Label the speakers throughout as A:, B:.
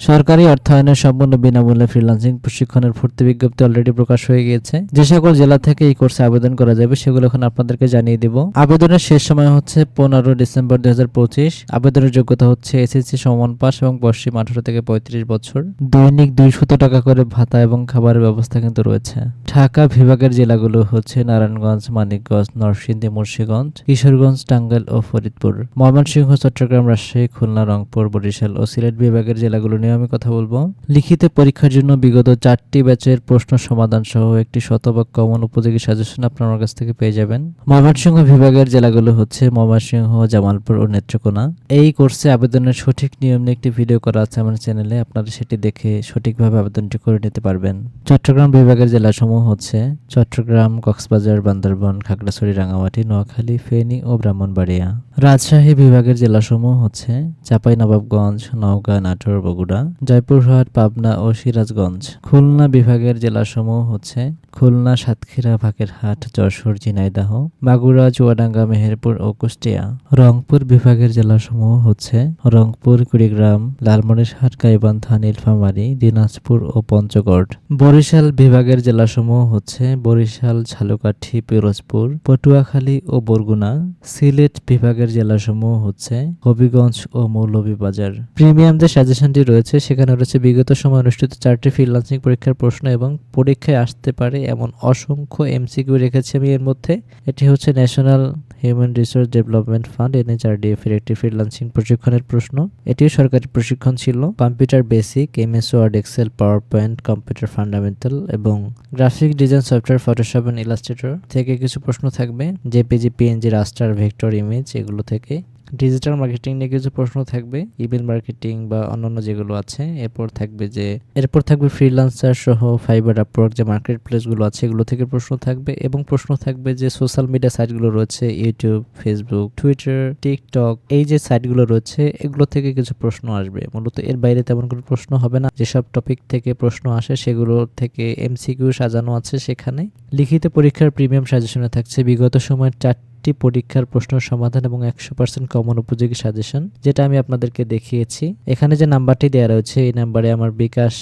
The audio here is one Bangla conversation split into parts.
A: সরকারি অর্থায়নে সম্পূর্ণ বিনামূল্যে ফ্রিল্যান্সিং প্রশিক্ষণের ভর্তি বিজ্ঞপ্তি অলরেডি প্রকাশ হয়ে গিয়েছে। যে সকল জেলা থেকে এই কোর্সে আবেদন করা যাবে, সেগুলো এখন আপনাদেরকে জানিয়ে দিব। আবেদনের শেষ সময় হচ্ছে পনেরো ডিসেম্বর দুই আবেদনের যোগ্যতা হচ্ছে এসএসসি সমান পাস এবং পশ্চিম আঠারো থেকে পঁয়ত্রিশ বছর। দৈনিক দুইশত টাকা করে ভাতা এবং খাবারের ব্যবস্থা কিন্তু রয়েছে। ঢাকা বিভাগের জেলাগুলো হচ্ছে নারায়ণগঞ্জ, মানিকগঞ্জ, নরসিংদী, মুন্সিগঞ্জ, কিশোরগঞ্জ, টাঙ্গাইল ও ফরিদপুর। ময়মনসিংহ, চট্টগ্রাম, রাজশাহী, খুলনা, রংপুর, বরিশাল ও সিলেট বিভাগের জেলাগুলো নিয়ে আমি কথা বলব। লিখিত পরীক্ষার জন্য বিগত চারটি ব্যাচের প্রশ্ন সমাধান সহ একটি শতভাগ কমন উপযোগী সাজেশন আপনার কাছ থেকে পেয়ে যাবেন। ময়মনসিংহ বিভাগের জেলাগুলো হচ্ছে ময়মনসিংহ, জামালপুর ও নেত্রকোনা। এই কোর্সে আবেদনের সঠিক নিয়ম নিয়ে একটি ভিডিও করা আছে আমার চ্যানেলে, আপনারা সেটি দেখে সঠিকভাবে আবেদনটি করে নিতে পারবেন। চট্টগ্রাম বিভাগের জেলাসমূহ হচ্ছে চট্টগ্রাম, কক্সবাজার, বান্দরবান, খাগড়াছড়ি রাঙামাটি নোয়াখালী, ফেনী ও ব্রাহ্মণবাড়িয়া। রাজশাহী বিভাগের জেলাসমূহ হচ্ছে চাঁপাইনবাবগঞ্জ, নওগাঁ, নাটোর, বগুড়া। জয়পুরহাট, পাবনা ও সিরাজগঞ্জ। খুলনা বিভাগের জেলাসমূহ হচ্ছে খুলনা, সাতক্ষীরা বাগেরহাট যশোর, ঝিনাইদহ মাগুরা চুয়াডাঙ্গা, মেহেরপুর ও কুষ্টিয়া। রংপুর বিভাগের জেলাসমূহ হচ্ছে রংপুর, কুড়িগ্রাম, লালমনিরহাট, গাইবান্ধা, নীলফামারী, দিনাজপুর ও পঞ্চগড়। বরিশাল বিভাগের জেলাসমূহ হচ্ছে বরিশাল, ঝালকাঠি, পিরোজপুর, পটুয়াখালী ও বরগুনা। সিলেট বিভাগের জেলাসমূহ হচ্ছে হবিগঞ্জ ও মৌলভীবাজার। প্রিমিয়ামদের সাজেশনটি রয়েছে সেখানে রয়েছে, বিগত সময় অনুষ্ঠিত চারটি ফ্রিল্যান্সিং পরীক্ষার প্রশ্ন এবং পরীক্ষায় আসতে পারে এমন অসংখ্য এমসিকিউ রেখেছি আমি এর মধ্যে। এটি হচ্ছে National Human Resource Development Fund NHRDF এর একটি ফ্রিল্যান্সিং প্রশিক্ষণের প্রশ্ন। এটিও সরকারি প্রশিক্ষণ ছিল। Computer basic MS Word Excel PowerPoint computer fundamental এবং graphic design software Photoshop and Illustrator থেকে কিছু প্রশ্ন থাকবে। JPG PNG raster vector image এগুলো থেকে। ডিজিটাল মার্কেটিং নিয়ে কিছু প্রশ্ন থাকবে ইমেল মার্কেটিং বা অন্যান্য যেগুলো আছে, এরপর থাকবে যে, এরপর থাকবে ফ্রিল্যান্সার সহ ফাইবার আপওয়ার্ক যে মার্কেট প্লেসগুলো আছে, এগুলো থেকে প্রশ্ন থাকবে এবং প্রশ্ন থাকবে যে সোশ্যাল মিডিয়া সাইটগুলো রয়েছে ইউটিউব ফেসবুক টুইটার টিকটক এই যে সাইটগুলো রয়েছে, এগুলো থেকে কিছু প্রশ্ন আসবে। মূলত এর বাইরে তেমন কোনো প্রশ্ন হবে না। যেসব টপিক থেকে প্রশ্ন আসে, সেগুলো থেকে এমসিকিউ সাজানো আছে সেখানে। লিখিত পরীক্ষার প্রিমিয়াম সাজেশনে থাকছে, বিগত সময়ের চারটি পরীক্ষার প্রশ্ন সমাধান এবং একশো পার্সেন্ট কমন উপযোগী সাজেশন যেটা আমি আপনাদেরকে দেখিয়েছি। এখানে যে নাম্বারটি দেওয়া রয়েছে, এই নাম্বারে আমার বিকাশ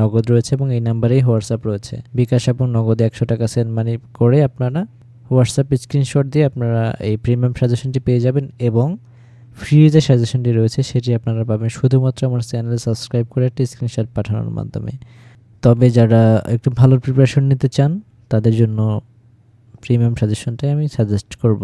A: নগদ রয়েছে এবং এই নাম্বারেই হোয়াটসঅ্যাপ রয়েছে। বিকাশ এবং নগদে একশো টাকা সেন্ড মানি করে আপনারা হোয়াটসঅ্যাপ স্ক্রিনশট দিয়ে আপনারা এই প্রিমিয়াম সাজেশনটি পেয়ে যাবেন এবং ফ্রি যে সাজেশনটি রয়েছে, সেটি আপনারা পাবেন শুধুমাত্র আমার চ্যানেলে সাবস্ক্রাইব করে একটি স্ক্রিনশট পাঠানোর মাধ্যমে। তবে যারা একটু ভালো প্রিপারেশন নিতে চান, তাদের জন্য প্রিমিয়াম সাজেশনটাই আমি সাজেস্ট করব।